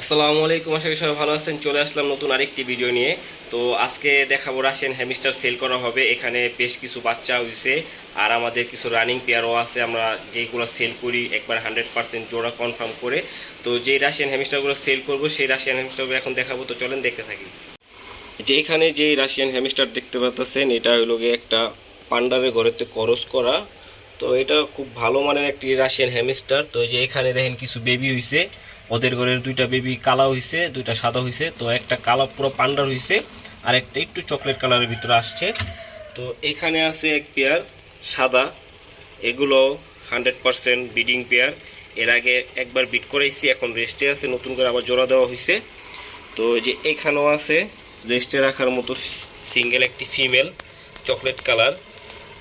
আসসালামু আলাইকুম, আশা করি সবাই ভালো আছেন। চলে আসলাম নতুন আরেকটি ভিডিও নিয়ে। তো আজকে দেখাবো রাশিয়ান হ্যামিস্টার সেল করা হবে। এখানে বেশ কিছু বাচ্চা হয়েছে আর আমাদের কিছু রানিং পেয়ারও আছে। আমরা যেইগুলো সেল করি, একবার হান্ড্রেড পার্সেন্ট জোড়া কনফার্ম করে। তো যেই রাশিয়ান হ্যামিস্টারগুলো সেল করব, সেই রাশিয়ান হ্যামিস্টারগুলো এখন দেখাবো। তো চলেন দেখতে থাকি। যে এখানে যে রাশিয়ান হ্যামিস্টার দেখতে পাচ্ছেন এটা হলো গিয়ে একটা পান্ডারের ঘরেতে করস করা। তো এটা খুব ভালো মানের একটি রাশিয়ান হ্যামিস্টার তো যে এখানে দেখেন কিছু বেবি হইছে। ওদের ঘরের দুইটা বেবি কালা হইছে, দুইটা সাদা হইছে, তো একটা কালা পুরো পান্ডার হইছে, আর একটা একটু চকলেট কালারের ভিতরে আসছে। তো এখানে আছে এক পেয়ার সাদা, এগুলো হান্ড্রেড পারসেন্ট বিডিং পেয়ার এর আগে একবার বিট করাইছি, এখন রেস্টে আছে, নতুন করে আবার জোড়া দেওয়া হয়েছে তো যে এখানেও আছে রেস্টে রাখার মতো সিঙ্গেল একটি ফিমেল চকলেট কালার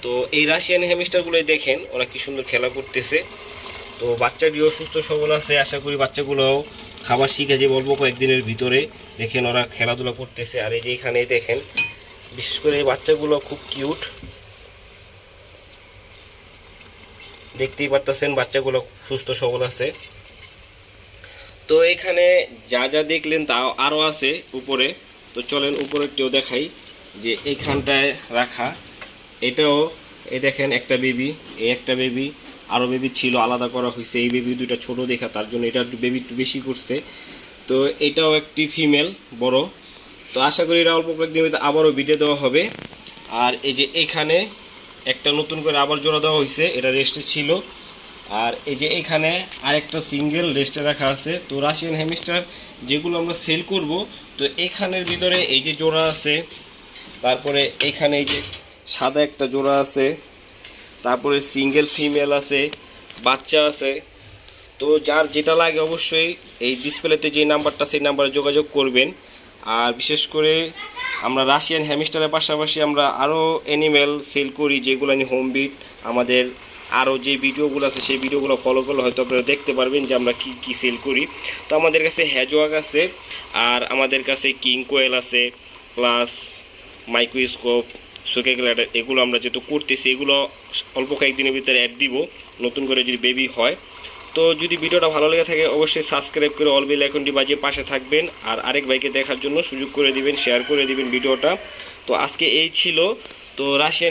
তো এই রাশিয়ান হ্যামিস্টারগুলোই দেখেন, ওরা কি সুন্দর খেলা করতেছে। তো বাচ্চাটিও সুস্থ সবল আছে, আশা করি বাচ্চাগুলোও খাবার শিখে যে বলব কয়েকদিনের ভিতরে। দেখেন ওরা খেলাধুলা করতেছে, আর এই যে এখানে দেখেন, বিশেষ করে এই বাচ্চাগুলো খুব কিউট। দেখতেই পারতেছেন বাচ্চাগুলো সুস্থ সবল আছে। তো এখানে যা যা দেখলেন তা আরও আছে উপরে। তো চলেন উপরেরটিও দেখাই যে এইখানটায় রাখা। এটাও, এই দেখেন একটা বেবি, এই একটা বেবি। আরও বেবি ছিল, আলাদা করা হয়েছে, এই বেবি দুইটা ছোট দেখা তার জন্য এটা একটু বেবি একটু বেশি করছে। তো এটাও একটি ফিমেল বড়। তো আশা করি এটা অল্প কয়েকদিন ভিতরে আবারও বিটে দেওয়া হবে। আর এই যে এখানে একটা নতুন করে আবার জোড়া দেওয়া হয়েছে, এটা রেস্টে ছিল। আর এই যে এখানে আরেকটা সিঙ্গেল রেস্টে রাখা আছে। তো রাশিয়ান হ্যামিস্টার যেগুলো আমরা সেল করব, তো এখানের ভিতরে এই যে জোড়া আছে, তারপরে এখানে এই যে সাদা একটা জোড়া আছে। তারপরে সিঙ্গেল ফিমেল আছে, বাচ্চা আছে। তো যার যেটা লাগে অবশ্যই এই ডিসপ্লেতে যে নাম্বারটা, সেই নাম্বারে যোগাযোগ করবেন। আর বিশেষ করে আমরা রাশিয়ান হ্যামিস্টারের পাশাপাশি আমরা আরও অ্যানিমেল সেল করি, যেগুলো নিয়ে হোম বিট আমাদের আরও যে ভিডিওগুলো আছে, সেই ভিডিওগুলো ফলো করলে হয়তো আপনারা দেখতে পারবেন যে আমরা কী কী সেল করি। তো আমাদের কাছে হ্যাজোয়াগ আছে, আর আমাদের কাছে কিং কোয়েল আছে প্লাস মাইক্রোস্কোপ সুকে গ্লাডার এগুলো আমরা যেহেতু করতেছি, এগুলো অল্প কয়েকদিনের ভিতরে অ্যাড দিব, নতুন করে যদি বেবি হয়। তো যদি ভিডিওটা ভালো লেগে থাকে, অবশ্যই সাবস্ক্রাইব করে অল বেল আইকনটি বাজিয়ে পাশে থাকবেন, আর আরেক ভাইকে দেখার জন্য সুযোগ করে দিবেন শেয়ার করে দিবেন ভিডিওটা। তো আজকে এই ছিল, তো রাশিয়ান